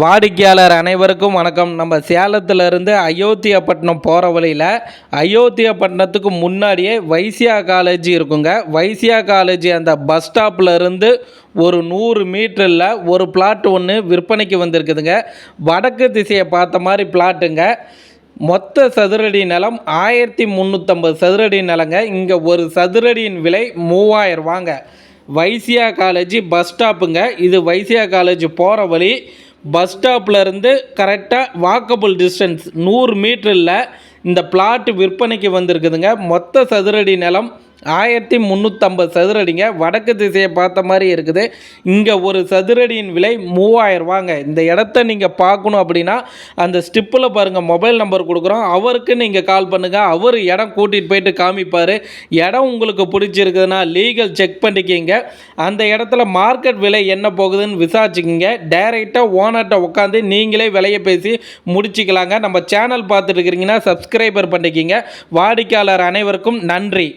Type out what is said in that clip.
வாடிக்கையாளர் அனைவருக்கும் வணக்கம். நம்ம சேலத்திலிருந்து அயோத்தியாப்பட்டினம் போகிற வழியில் அயோத்தியாப்பட்டினத்துக்கு முன்னாடியே வைசியா காலேஜ் இருக்குங்க. வைசியா காலேஜ் அந்த பஸ் ஸ்டாப்லேருந்து ஒரு நூறு மீட்டரில் ஒரு பிளாட் ஒன்று விற்பனைக்கு வந்திருக்குதுங்க. வடக்கு திசையை பார்த்த மாதிரி பிளாட்டுங்க. மொத்த சதுரடி நிலம் ஆயிரத்தி முந்நூற்றம்பது சதுரடி நிலங்க. இங்கே ஒரு சதுரடியின் விலை மூவாயிரம் ரூபாங்க வைசியா காலேஜ் பஸ் ஸ்டாப்புங்க. இது வைசியா காலேஜ் போகிற வழி. பஸ் ஸ்டாப்லேருந்து கரெக்டாக வாக்கபுள் டிஸ்டன்ஸ் நூறு மீட்டரில் இந்த பிளாட் விற்பனைக்கு வந்திருக்குதுங்க. மொத்த சதுரடி நிலம் ஆயிரத்தி முந்நூற்றம்பது சதுரடிங்க வடக்கு திசையை பார்த்த மாதிரி இருக்குது. இங்கே ஒரு சதுரடியின் விலை மூவாயிரரூவாங்க இந்த இடத்த நீங்கள் பார்க்கணும் அப்படின்னா அந்த ஸ்டிப்பில் பாருங்கள் மொபைல் நம்பர் கொடுக்குறோம். அவருக்கு நீங்கள் கால் பண்ணுங்கள் அவர் இடம் கூட்டிகிட்டு போயிட்டு காமிப்பார். இடம் உங்களுக்கு பிடிச்சிருக்குதுன்னா லீகல் செக் பண்ணிக்கிங்க. அந்த இடத்துல மார்க்கெட் விலை என்ன போகுதுன்னு விசாரிச்சுக்கிங்க. டைரெக்டாக ஓனர்கிட்ட உட்காந்து நீங்களே விலையை பேசி முடிச்சுக்கலாங்க. நம்ம சேனல் பார்த்துட்டு இருக்கிறீங்கன்னா சப்ஸ்கிரைபர் பண்ணிக்கிங்க. வாடிக்கையாளர் அனைவருக்கும் நன்றி.